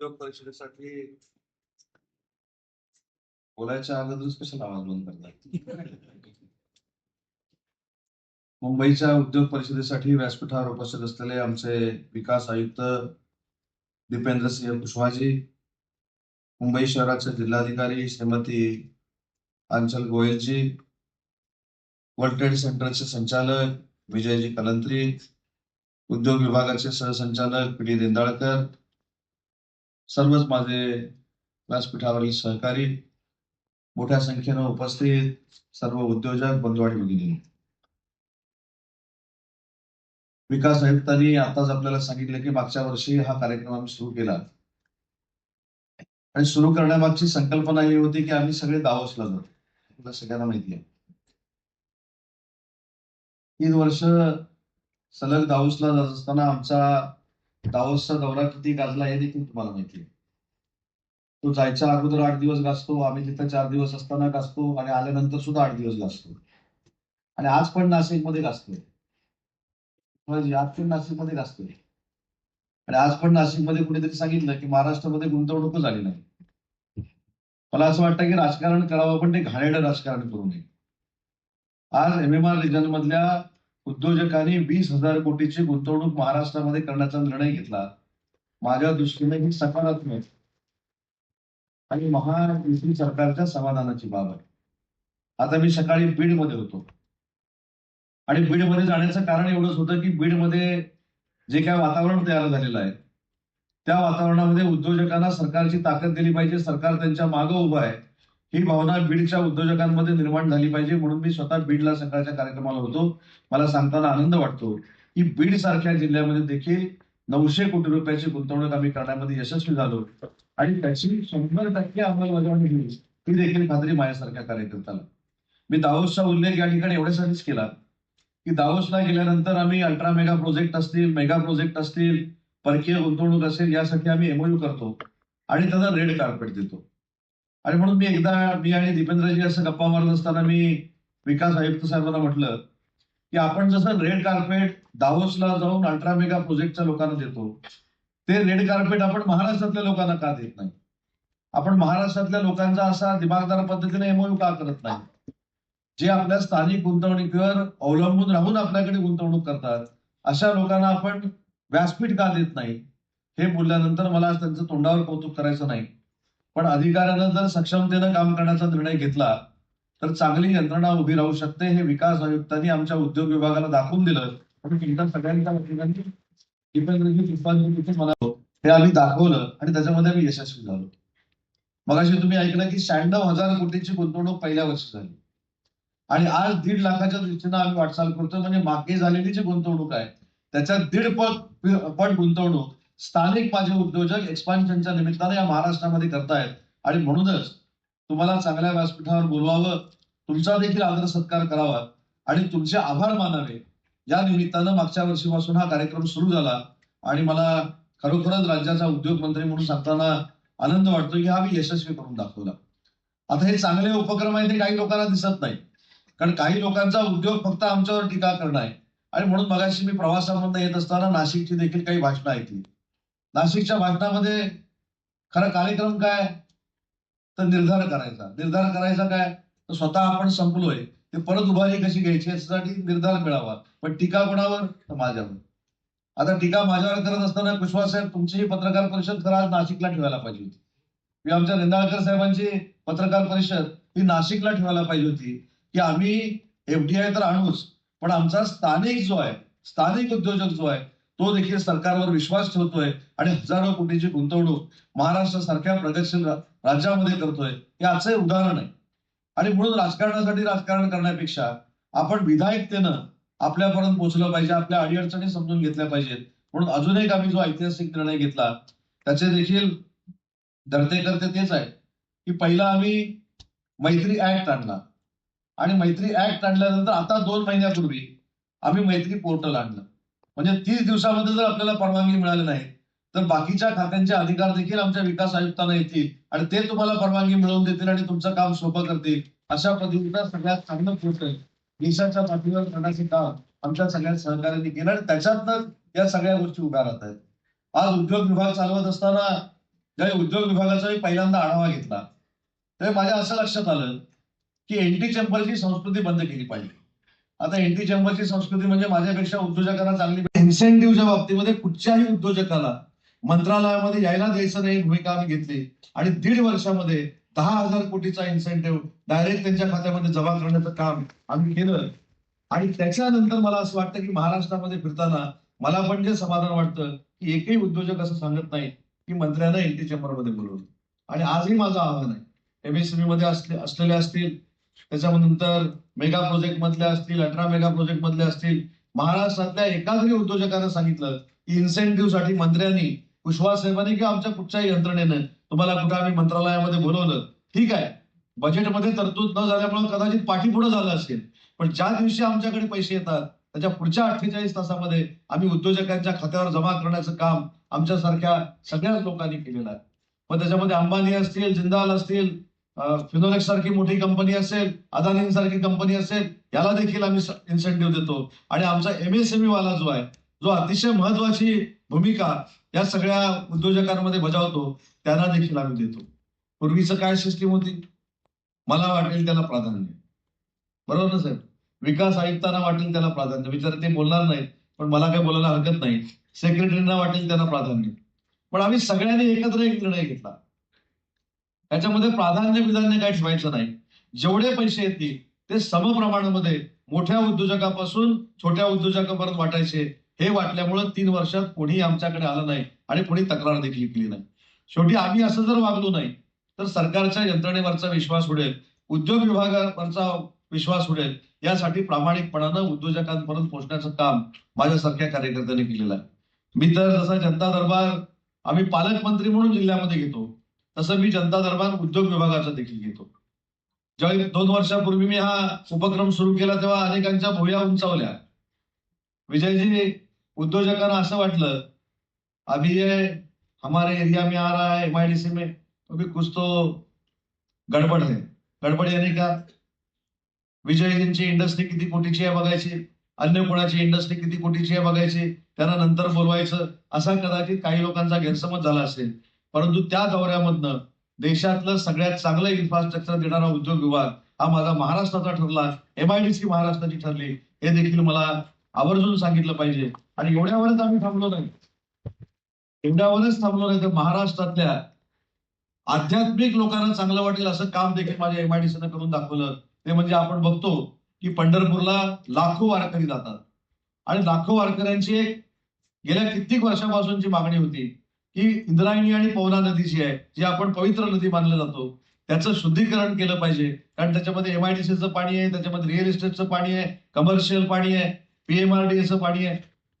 उद्योग परिषदेसाठी बोलायच्या अगोदरच कशाला आवाज बंद करतात मुंबईच्या उद्योग परिषदेसाठी व्यासपीठावर उपस्थित असलेले आमचे विकास आयुक्त दीपेंद्रसिंह कुशवाजी मुंबई शहराचे जिल्हाधिकारी श्रीमती अंचल गोयलजी वर्ल्ड ट्रेड सेंटरचे संचालक विजयजी कलंत्री उद्योग विभागाचे सहसंचालक पी डी रेंदाळकर सर्वच माझे व्यासपीठावरील सहकारी मोठ्या संख्येनं उपस्थित सर्व उद्योजक बंधू आणि भगिनी. विकास आयुक्तांनी आताच आपल्याला सांगितलं की मागच्या वर्षी हा कार्यक्रम आम्ही सुरू केला. आणि सुरू करण्यामागची संकल्पना ही होती की आम्ही सगळे दावसला जातो आपल्या सगळ्यांना माहिती आहे. तीन वर्ष सलग दावसला जात असताना आमचा दावसचा दौरा किती गाजला हे देखील तुम्हाला माहिती आहे. तो जायच्या अगोदर आठ दिवस गाजतो आम्ही तिथं चार दिवस असताना गाजतो आणि आल्यानंतर सुद्धा आठ दिवस गाजतो. आणि आज पण नाशिकमध्ये गाजतोय. आज पण नाशिकमध्ये गाजतोय. आणि आज पण नाशिकमध्ये कुणीतरी सांगितलं की महाराष्ट्रामध्ये गुंतवणूक झाली नाही. मला असं वाटतं की राजकारण करावं पण ते घाणेडं राजकारण करू नये. आज एम एम आर रिजन मधल्या उद्योजकांनी वीस हजार कोटीची गुंतवणूक महाराष्ट्रामध्ये करण्याचा निर्णय घेतला. माझ्या दृष्टीने ही सकारात्मक आणि महायुती सरकारच्या समाधानाची बाब आहे. आता मी सकाळी बीडमध्ये होतो. आणि बीडमध्ये जाण्याचं कारण एवढंच होतं की बीडमध्ये जे काय वातावरण तयार झालेलं आहे त्या वातावरणामध्ये उद्योजकांना सरकारची ताकद दिली पाहिजे सरकार त्यांच्या मागं उभं आहे. ही भावना बीडच्या उद्योजकांमध्ये निर्माण झाली पाहिजे. म्हणून मी स्वतः बीडला सकाळच्या कार्यक्रमाला होतो. मला सांगताना आनंद वाटतो की बीड सारख्या जिल्ह्यामध्ये देखील नऊशे कोटी रुपयाची गुंतवणूक आम्ही करण्यामध्ये यशस्वी झालो. आणि त्याची शंभर टक्के अंमलबजावणी होईल ही देखील खात्री माझ्यासारख्या कार्यकर्त्याला. मी दावोसचा उल्लेख या ठिकाणी एवढ्यासाठीच केला की दावोसला गेल्यानंतर आम्ही अल्ट्रा मेगा प्रोजेक्ट असतील मेगा प्रोजेक्ट असतील परकीय गुंतवणूक असेल यासाठी आम्ही एमओयू करतो आणि त्याला रेड कार्पेट देतो. आणि म्हणून मी एकदा मी आणि दीपेंद्रजी असं गप्पा मारत असताना मी विकास आयुक्त साहेबांना म्हटलं की आपण जसं रेड कार्पेट दावोसला जाऊन अल्ट्रा मेगा प्रोजेक्टच्या लोकांना देतो ते रेड कार्पेट आपण महाराष्ट्रातल्या लोकांना का देत नाही? आपण महाराष्ट्रातल्या लोकांचा असा दिमागदार पद्धतीने एमओयू का करत नाही? जे आपल्या स्थानिक गुंतवणुकीवर अवलंबून राहून आपल्याकडे गुंतवणूक करतात अशा लोकांना आपण व्यासपीठ का देत नाही? हे बोलल्यानंतर मला त्यांचं तोंडावर कौतुक करायचं नाही. पण अधिकाऱ्यानं जर सक्षमतेनं काम करण्याचा निर्णय घेतला तर चांगली यंत्रणा उभी राहू शकते हे विकास आयुक्तांनी आमच्या उद्योग विभागाला दाखवून दिलं. सगळ्यांच्या हे आम्ही दाखवलं आणि त्याच्यामध्ये आम्ही यशस्वी झालो. मगाशी तुम्ही ऐकलं की शहाण्णव हजार कोटीची गुंतवणूक पहिल्या वर्षी झाली. आणि आज दीड लाखाच्या दृष्टीनं आम्ही वाटचाल करतो म्हणजे मागे झालेली जी गुंतवणूक आहे त्याच्यात दीड पट पट गुंतवणूक स्थानिक माझे उद्योजक एक्सपान्शनच्या निमित्ताने या महाराष्ट्रामध्ये करतायत. आणि म्हणूनच तुम्हाला चांगल्या व्यासपीठावर बोलवावं तुमचा देखील आदर सत्कार करावा आणि तुमचे आभार मानावे. या निमित्तानं मागच्या वर्षीपासून हा कार्यक्रम सुरू झाला. आणि मला खरोखरच राज्याचा उद्योग मंत्री म्हणून सांगताना आनंद वाटतो की हा मी यशस्वी करून दाखवला. आता हे चांगले उपक्रम आहे ते काही लोकांना दिसत नाही. कारण काही लोकांचा उद्योग फक्त आमच्यावर टीका करणं आहे. आणि म्हणून मगाशी मी प्रवासामधून येत असताना नाशिकची देखील काही भाषणं ऐकली. नाशिकच्या भाषणामध्ये खरा कार्यक्रम काय? तर निर्धार करायचा. निर्धार करायचा काय? तर स्वतः आपण संपलोय. ते परत उभारी कशी घ्यायची याच्यासाठी निर्धार मिळावा. पण टीका कोणावर? तर माझ्यावर. आता टीका माझ्यावर करत असताना कुशवा साहेब तुमची ही पत्रकार परिषद खरं आज नाशिकला ठेवायला पाहिजे होती. मी आमच्या निंदाळकर साहेबांची पत्रकार परिषद ही नाशिकला ठेवायला पाहिजे होती. की आम्ही एफडीआय तर आणूच पण आमचा स्थानिक जो आहे स्थानिक उद्योजक जो आहे तो देखील सरकारवर विश्वास ठेवतोय आणि हजारो कोटीची गुंतवणूक महाराष्ट्र सारख्या प्रगतशील राज्यामध्ये करतोय हे आजचं उदाहरण आहे. आणि म्हणून राजकारणासाठी राजकारण करण्यापेक्षा आपण विधायकतेनं आपल्यापर्यंत पोहोचलं पाहिजे आपल्या अडीअडचणी समजून घेतल्या पाहिजेत. म्हणून अजून एक आम्ही जो ऐतिहासिक निर्णय घेतला त्याचे देखील धरते करते तेच आहे की पहिला आम्ही मैत्री ऍक्ट आणला. आणि मैत्री ऍक्ट आणल्यानंतर आता दोन महिन्यापूर्वी आम्ही मैत्री पोर्टल आणलं. म्हणजे तीस दिवसामध्ये जर आपल्याला परवानगी मिळाली नाही तर बाकीच्या खात्यांचे अधिकार देखील आमच्या विकास आयुक्तांना येतील आणि ते तुम्हाला परवानगी मिळवून देतील आणि तुमचं काम सोपं करतील. अशा पद्धतीनं सगळ्यात चांगलं गोष्ट देशाच्या पाठीवर करण्याचे काम आमच्या सगळ्या सहकार्यांनी केलं आणि त्याच्यातनं या सगळ्या गोष्टी उभ्या राहत आहेत. आज उद्योग विभाग चालवत असताना ज्या उद्योग विभागाचा मी पहिल्यांदा आढावा घेतला. तर माझ्या असं लक्षात आलं की एनटी चेंबरची संस्कृती बंद केली पाहिजे. आता एंटी चंबलची संस्कृती म्हणजे माझ्यापेक्षा उद्योजकांना चांगली इन्सेंटिव्हच्या बाबतीमध्ये कुठच्याही उद्योजकाला मंत्रालयामध्ये यायला द्यायचं नाही भूमिका आम्ही घेतली. आणि दीड वर्षामध्ये दहा हजार कोटीचा इन्सेंटिव्ह डायरेक्ट त्यांच्या खात्यामध्ये जमा करण्याचं काम आम्ही केलं. आणि त्याच्यानंतर मला असं वाटतं की महाराष्ट्रामध्ये फिरताना मला पण जे समाधान वाटतं की एकही उद्योजक असं सांगत नाही की मंत्र्यांना एनटी चेंबरमध्ये बोलवलं. आणि आजही माझं आव्हान आहे. एमएसएमई मध्ये असले असलेले असतील त्याच्यानंतर मेगा प्रोजेक्ट मधल्या असतील अठरा मेगा प्रोजेक्ट मधले असतील. महाराष्ट्रातल्या एका जरी उद्योजकांना सांगितलं की इन्सेंटिव्हसाठी मंत्र्यांनी कुशवाह साहेबांनी किंवा आमच्या कुठच्याही यंत्रणेनं तुम्हाला कुठं आम्ही मंत्रालयामध्ये बोलवलं. ठीक आहे. बजेटमध्ये तरतूद न झाल्यामुळे कदाचित पाठीपुढे झालं असेल. पण ज्या दिवशी आमच्याकडे पैसे येतात त्याच्या पुढच्या अठ्ठेचाळीस तासामध्ये आम्ही उद्योजकांच्या खात्यावर जमा करण्याचं काम आमच्यासारख्या सगळ्याच लोकांनी केलेलं आहे. मग त्याच्यामध्ये अंबानी असतील जिंदाल असतील फिनोलेक्स सारखी मोठी कंपनी असेल अदानीसारखी कंपनी असेल याला देखील आम्ही इन्सेंटिव्ह देतो. आणि आमचा एमएसएमई वाला जो आहे जो अतिशय महत्वाची भूमिका या सगळ्या उद्योजकांमध्ये बजावतो त्यांना देखील आम्ही देतो. पूर्वीचं काय सिस्टीम होती? मला वाटेल त्याला प्राधान्य. बरोबर ना साहेब? विकास आयुक्तांना वाटेल त्याला प्राधान्य. विचार ते बोलणार नाहीत पण मला काही बोलायला हरकत नाही. सेक्रेटरीना वाटेल त्यांना प्राधान्य. पण आम्ही सगळ्यांनी एकत्र एक निर्णय घेतला. त्याच्यामध्ये प्राधान्य विधान्य काही ठेवायचं नाही. जेवढे पैसे येतील ते समप्रमाणामध्ये मोठ्या उद्योजकापासून छोट्या उद्योजकापर्यंत वाटायचे. हे वाटल्यामुळं तीन वर्षात कोणी आमच्याकडे आलं नाही आणि कोणी तक्रार देखील केली नाही. शेवटी आम्ही असं जर वागलो नाही तर सरकारच्या यंत्रणेवरचा विश्वास उडेल उद्योग विभागावरचा विश्वास उडेल यासाठी प्रामाणिकपणानं उद्योजकांपर्यंत पोहोचण्याचं काम माझ्यासारख्या कार्यकर्त्यांनी केलेलं आहे. मी तर जसा जनता दरबार आम्ही पालकमंत्री म्हणून जिल्ह्यामध्ये घेतो तसं मी जनता दरबार उद्योग विभागाचा देखील घेतो. ज्यावेळी दोन वर्षापूर्वी मी हा उपक्रम सुरू केला तेव्हा अनेकांच्या भुया उंचावल्या. विजयजी उद्योजकांना असं वाटलं अभी ये हमारे एरिया में आ रहा है एमआईडीसी में. अभी कुछ तो गडबड है गडबड याने का? विजयजींची इंडस्ट्री किती कोटीची आहे बघायची. अन्य कोणाची इंडस्ट्री किती कोटीची आहे बघायची. त्यांना नंतर बोलवायचं असा कदाचित काही लोकांचा गैरसमज झाला असेल. परंतु त्या दौऱ्यामधनं देशातलं सगळ्यात चांगलं इन्फ्रास्ट्रक्चर देणारा उद्योग विभाग हा माझा महाराष्ट्राचा ठरला. एमआयडीसी महाराष्ट्राची ठरली. हे देखील मला आवर्जून सांगितलं पाहिजे. आणि एवढ्यावरच आम्ही थांबलो नाही. एवढ्यावरच थांबलो नाही तर महाराष्ट्रातल्या आध्यात्मिक लोकांना चांगलं वाटेल असं काम देखील माझ्या एमआयडीसीनं करून दाखवलं. ते म्हणजे आपण बघतो की पंढरपूरला लाखो वारकरी जातात. आणि लाखो वारकऱ्यांची एक गेल्या कित्येक वर्षापासूनची मागणी होती. की इंद्रायणी आणि पवना नदी जी आहे जी आपण पवित्र नदी मानला जातो त्याचं शुद्धीकरण केलं पाहिजे. कारण त्याच्यामध्ये एमआयडीसीचं पाणी आहे त्याच्यामध्ये रिअल इस्टेटचं पाणी आहे कमर्शियल पाणी आहे पीएमआरडीएचं पाणी आहे.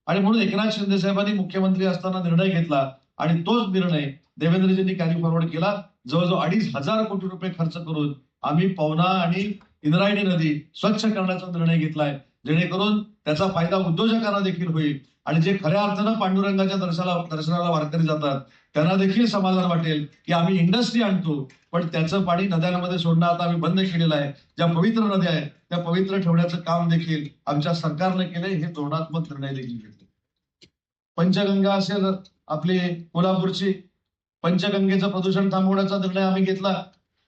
आणि म्हणून एकनाथ शिंदे साहेबांनी मुख्यमंत्री असताना निर्णय घेतला आणि तोच निर्णय देवेंद्रजींनी कॅरी फॉरवर्ड केला. जवळजवळ अडीच हजार कोटी रुपये खर्च करून आम्ही पवना आणि इंद्रायणी नदी स्वच्छ करण्याचा निर्णय घेतलाय. जेणेकरून त्याचा फायदा उद्योजकांना देखील होईल. आणि जे खऱ्या अर्थानं पांडुरंगाच्या दर्शनाला दर्शनाला वारकरी जातात त्यांना देखील समाधान वाटेल की आम्ही इंडस्ट्री आणतो. पण त्याचं पाणी नद्यांमध्ये सोडणं आता आम्ही बंद केलेलं आहे. ज्या पवित्र नद्या आहेत त्या पवित्र ठेवण्याचं काम देखील आमच्या सरकारनं केलंय हे धोरणात्मक निर्णय देखील घेतले. पंचगंगा असेल आपली कोल्हापूरची पंचगंगेचं प्रदूषण थांबवण्याचा निर्णय आम्ही घेतला.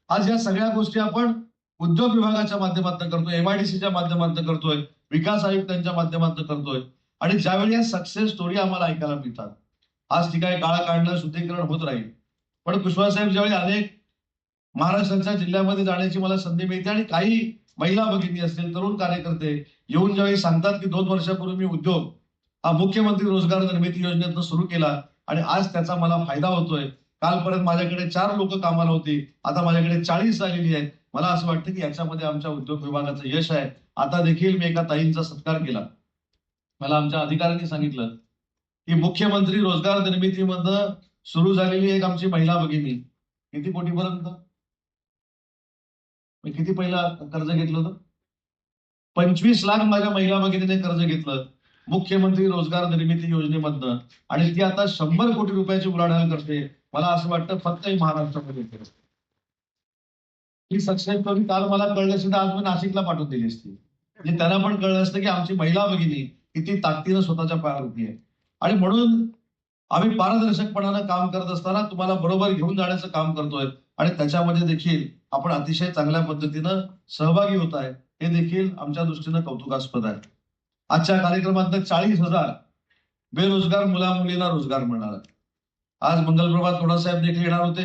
आज या सगळ्या गोष्टी आपण उद्योग विभागाच्या माध्यमातून करतोय एमआयडीसीच्या माध्यमातून करतोय. विकास आयुक्तांच्या माध्यमातून करतोय. आणि ज्यावेळी या सक्सेस स्टोरी आम्हाला ऐकायला मिळतात. आज ठिकाणी काळा काढणं शुद्धीकरण होत राहील. पण कुशवाहा साहेब ज्यावेळी अनेक महाराष्ट्राच्या जिल्ह्यामध्ये जाण्याची मला संधी मिळते आणि काही महिला भगिनी असतील तरुण कार्यकर्ते येऊन ज्यावेळी सांगतात की दोन वर्षापूर्वी मी उद्योग हा मुख्यमंत्री रोजगार निर्मिती योजनेतून सुरू केला आणि आज त्याचा मला फायदा होतोय. कालपर्यंत माझ्याकडे चार लोक कामाला होती आता माझ्याकडे चाळीस आलेली आहेत. मला असं वाटतं की याच्यामध्ये आमच्या उद्योग विभागाचं यश आहे. आता देखील मी एका ताईंचा सत्कार केला. मला आमच्या अधिकाऱ्यांनी सांगितलं की मुख्यमंत्री रोजगार निर्मितीमध्ये सुरू झालेली एक आमची महिला भगिनी किती कोटीपर्यंत? मी किती पहिला कर्ज घेतलं होतं? पंचवीस लाख माझ्या महिला भगिनीने कर्ज घेतलं मुख्यमंत्री रोजगार निर्मिती योजनेमधनं. आणि ती आता शंभर कोटी रुपयाची उलाढाल करते. मला असं वाटतं फक्त महाराष्ट्रामध्ये ही सक्सेस स्टोरी काल मला कळलं सुद्धा आज मी नाशिकला पाठवून दिली असती. म्हणजे त्यांना पण कळलं असतं की आमची महिला भगिनी किती ताकदीनं स्वतःच्या पायावर उभी आहे. आणि म्हणून आम्ही पारदर्शकपणानं काम करत असताना तुम्हाला बरोबर घेऊन जाण्याचं काम करतोय आणि त्याच्यामध्ये देखील आपण अतिशय चांगल्या पद्धतीनं सहभागी होत आहे हे देखील आमच्या दृष्टीनं कौतुकास्पद आहे. आजच्या कार्यक्रमात चाळीस हजार बेरोजगार मुला मुलींना रोजगार मिळणार आहे. आज मंगलप्रभात थोडासाहेब देखील येणार होते.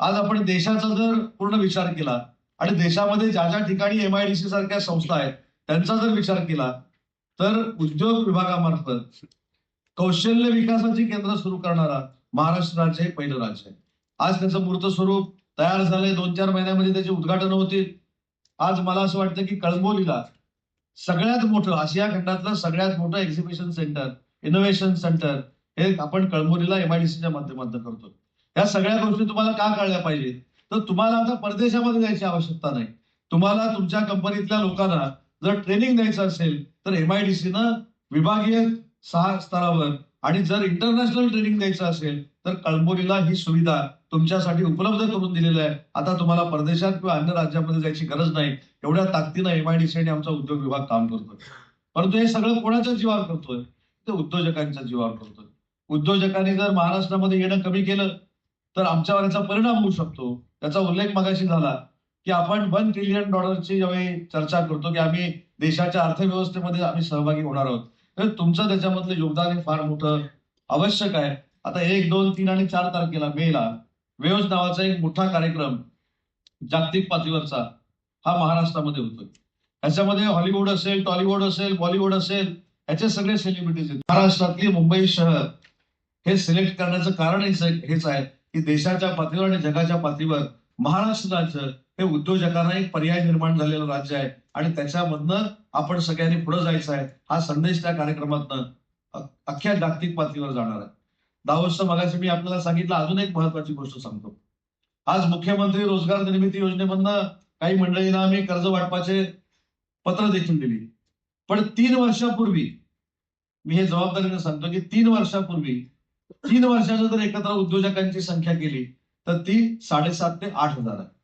आज आपण देशाचा जर पूर्ण विचार केला आणि देशामध्ये ज्या ज्या ठिकाणी एमआयडीसी सारख्या संस्था आहेत त्यांचा जर विचार केला तर उद्योग विभागामार्फत कौशल्य विकासाची केंद्र सुरू करणारा महाराष्ट्र राज्य हे पहिलं राज्य आहे. आज त्याचं मूर्त स्वरूप तयार झालंय. दोन चार महिन्यामध्ये त्याची उद्घाटन होतील. आज मला असं वाटतं की कळंबोलीला सगळ्यात मोठं आशिया खंडातलं सगळ्यात मोठं एक्झिबिशन सेंटर इनोव्हेशन सेंटर हे आपण कळंबोलीला एमआयडीसीच्या माध्यमातून करतो या सगळ्या गोष्टी तुम्हाला का कळल्या पाहिजेत? तर तुम्हाला आता परदेशामध्ये जायची आवश्यकता नाही. तुम्हाला तुमच्या कंपनीतल्या लोकांना जर ट्रेनिंग द्यायचं असेल तर एमआयडीसीनं विभागीय सहा स्तरावर. आणि जर इंटरनॅशनल ट्रेनिंग द्यायचं असेल तर कळंबोलीला ही सुविधा तुमच्यासाठी उपलब्ध करून दिलेली आहे. आता तुम्हाला परदेशात किंवा अन्य राज्यामध्ये जायची गरज नाही. एवढ्या ताकदीनं एमआयडीसी आणि आमचा उद्योग विभाग काम करतोय. परंतु हे सगळं कोणाच्या जीवावर करतोय ते उद्योजकांच्या जीवावर करतोय उद्योजकांनी जर महाराष्ट्रामध्ये येणं कमी केलं तर आमच्यावर याचा परिणाम होऊ शकतो. त्याचा उल्लेख मगाशी झाला. की आपण वन ट्रिलियन डॉलरची ज्यावेळी चर्चा करतो की आम्ही देशाच्या अर्थव्यवस्थेमध्ये आम्ही सहभागी होणार आहोत तर तुमचं त्याच्यामधलं योगदान हे फार मोठं आवश्यक आहे. आता एक दोन तीन आणि चार तारखेला मेला वेव्स नावाचा एक मोठा कार्यक्रम जागतिक पातळीवरचा हा महाराष्ट्रामध्ये होतोय. याच्यामध्ये हॉलिवूड असेल टॉलिवूड असेल बॉलिवूड असेल याचे सगळे सेलिब्रिटीज आहेत. महाराष्ट्रातली मुंबई शहर हे सिलेक्ट करण्याचं कारण हेच आहे- की देशाच्या पातळीवर आणि जगाच्या पातळीवर महाराष्ट्राचं हे उद्योजकांना एक पर्याय निर्माण झालेलं राज्य आहे. आणि त्याच्यामधनं आपण सगळ्यांनी पुढे जायचं आहे. हा संदेश त्या कार्यक्रमातनं अख्ख्या जागतिक पातळीवर जाणार आहे. दावोसचं मगाशी मी आपल्याला सांगितलं अजून एक महत्वाची गोष्ट सांगतो. आज मुख्यमंत्री रोजगार निर्मिती योजनेमधनं काही मंडळींना आम्ही कर्ज वाटपाचे पत्र देखील दिली. पण तीन वर्षापूर्वी मी हे जबाबदारीने सांगतो की तीन वर्षापूर्वी तीन वर्षाच्या जर एकत्र उद्योजकांची संख्या केली तर ती साडेसात ते आठ हजार आहे.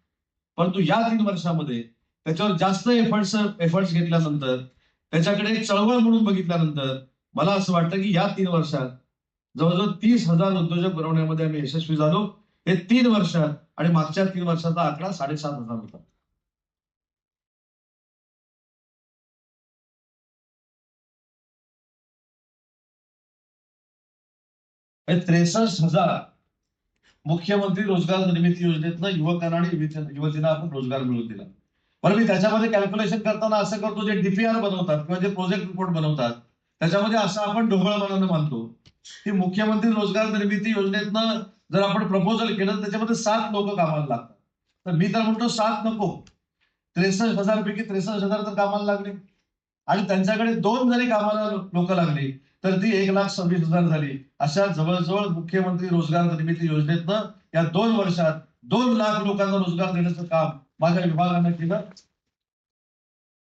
परंतु या तीन वर्षामध्ये त्याच्यावर जास्त एफर्ट्स एफर्ट्स घेतल्यानंतर त्याच्याकडे चळवळ म्हणून बघितल्यानंतर मला असं वाटतं की या तीन वर्षात जवळजवळ तीस हजार उद्योजक बनवण्यामध्ये आम्ही यशस्वी झालो. हे तीन वर्षात आणि मागच्या तीन वर्षाचा आकडा साडेसात हजार होता. त्रेसष्ट हजार मुख्यमंत्री रोजगार निर्मिती योजनेतनं युवकांना आणि युवतींना आपण रोजगार मिळवून दिला. पण मी त्याच्यामध्ये कॅल्क्युलेशन करताना असं करतो जे डीपीआर बनवतात किंवा जे प्रोजेक्ट रिपोर्ट बनवतात त्याच्यामध्ये असं आपण ढोबळमानानं मानतो की मुख्यमंत्री रोजगार निर्मिती योजनेतनं जर आपण प्रपोजल केलं त्याच्यामध्ये सात लोक कामाला लागतात. तर मी तर म्हणतो सात नको. त्रेसष्ट हजार पैकी त्रेसष्ट हजार तर कामाला लागले. आणि त्यांच्याकडे दोन जरी कामाला लोक लागली तर ती एक लाख सव्वीस हजार झाली. अशा जवळजवळ मुख्यमंत्री रोजगार निर्मिती योजनेतनं या दोन वर्षात दोन लाख लोकांना रोजगार देण्याचं काम माझ्या विभागानं केलं.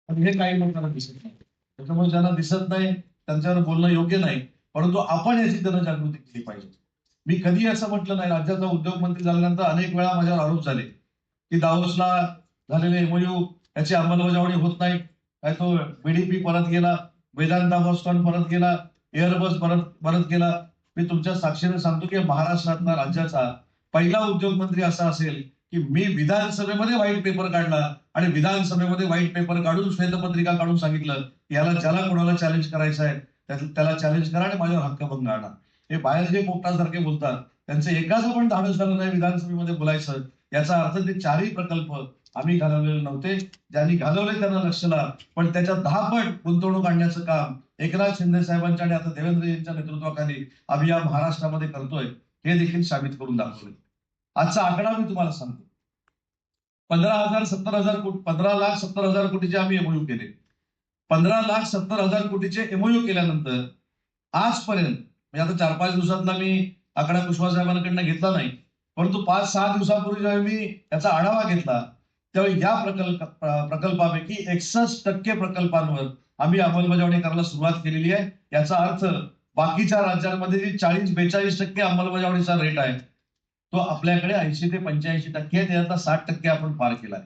पण हे काही लोकांना दिसत नाही. त्याच्यामुळे ज्यांना दिसत नाही त्यांच्यावर बोलणं योग्य नाही. परंतु आपण याची त्यांना जागृती केली पाहिजे. मी कधी असं म्हटलं नाही राज्याचा उद्योग मंत्री झाल्यानंतर अनेक वेळा माझ्यावर आरोप झाले की दावोसला झालेले एमओयू याची अंमलबजावणी होत नाही. काय तो बीडीपी परत गेला वेदांता बॉस्टॉन परत गेला एअरबस परत परत गेला. मी तुमच्या साक्षीने सांगतो की महाराष्ट्रातला राज्याचा पहिला उद्योग मंत्री असा असेल की मी विधानसभेमध्ये व्हाईट पेपर काढला आणि विधानसभेमध्ये व्हाईट पेपर काढून श्वेतपत्रिका काढून सांगितलं. याला ज्याला कोणाला चॅलेंज करायचं आहे त्याला चॅलेंज करा आणि माझ्यावर हक्कभंग आणा. हे बाहेर जे पोपटासारखे बोलतात. त्यांचं एकाच पण धाडस झालं नाही विधानसभेमध्ये बोलायचं. याचा अर्थ ते चारही प्रकल्प आम्ही घालवलेले नव्हते. ज्यांनी घालवले त्यांना लक्षला पण त्याच्या दहा पट गुंतवणूक आणण्याचं काम एकनाथ शिंदे साहेबांच्या आणि आता देवेंद्रजींच्या नेतृत्वाखाली आम्ही या महाराष्ट्रामध्ये करतोय हे देखील साबित करून दाखवले. आजचा आकडा मी तुम्हाला सांगतो. पंधरा हजार सत्तर हजार कोटी पंधरा लाख सत्तर हजार कोटीचे आम्ही एमओयू केले. पंधरा लाख सत्तर हजार कोटीचे एमओयू केल्यानंतर आजपर्यंत म्हणजे आता चार पाच दिवसातला मी आकडा कुशवा साहेबांकडनं घेतला नाही परंतु पाच सहा दिवसापूर्वी जेव्हा मी त्याचा आढावा घेतला त्यावेळी या प्रकल्प प्रकल्पापैकी एकसष्ट टक्के प्रकल्पांवर आम्ही अंमलबजावणी करायला सुरुवात केलेली आहे. याचा अर्थ बाकीच्या राज्यांमध्ये जी चाळीस बेचाळीस टक्के अंमलबजावणीचा रेट आहे तो आपल्याकडे ऐंशी ते पंच्याऐंशी टक्के आहे. त्याचा साठ टक्के आपण पार केलाय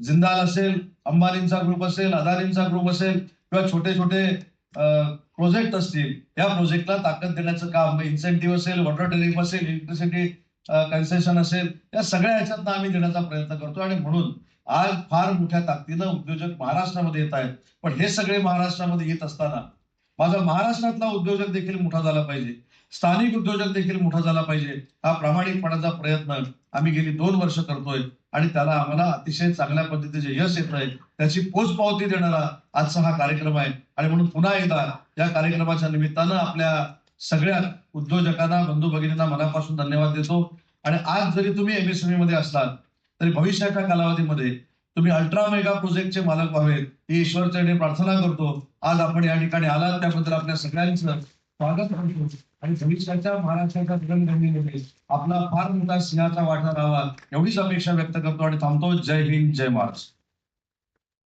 जिंदाल असेल अंबानींचा ग्रुप असेल अदानींचा ग्रुप असेल किंवा छोटे छोटे प्रोजेक्ट असतील या प्रोजेक्टला ताकद देण्याचं काम इन्सेंटिव्ह असेल वॉटर टेरिफ असेल इलेक्ट्रिसिटी कन्सेशन असेल या सगळ्या ह्याच्यातनं आम्ही देण्याचा प्रयत्न करतो. आणि म्हणून आज फार मोठ्या ताकदीनं उद्योजक महाराष्ट्रामध्ये येत आहेत. पण हे सगळे महाराष्ट्रामध्ये येत असताना माझा महाराष्ट्रातला उद्योजक देखील मोठा झाला पाहिजे. स्थानिक उद्योजक देखील मोठा झाला पाहिजे. हा प्रामाणिकपणाचा प्रयत्न आम्ही गेली दोन वर्ष करतोय आणि त्याला आम्हाला अतिशय चांगल्या पद्धतीचे यश येत आहे. त्याची पोचपावती देणारा आजचा हा कार्यक्रम आहे. आणि म्हणून पुन्हा एकदा या कार्यक्रमाच्या निमित्तानं आपल्या सगळ्या उद्योजकांना बंधू भगिनींना मनापासून धन्यवाद देतो. आणि आज जरी तुम्ही एमएसएमई मध्ये असलात तरी भविष्याच्या कालावधीमध्ये तुम्ही अल्ट्रा मेगा प्रोजेक्टचे मालक व्हावेत. ही ईश्वरचरणी प्रार्थना करतो. आज आपण या ठिकाणी आलात. त्याबद्दल आपल्या सगळ्यांचं स्वागत करतो. आणि भविष्याच्या महाराष्ट्राच्या जडणघडणीमध्ये आपला फार मोठा सिंहाचा वाटा राहावा एवढीच अपेक्षा व्यक्त करतो आणि थांबतो. जय हिंद जय महाराष्ट्र.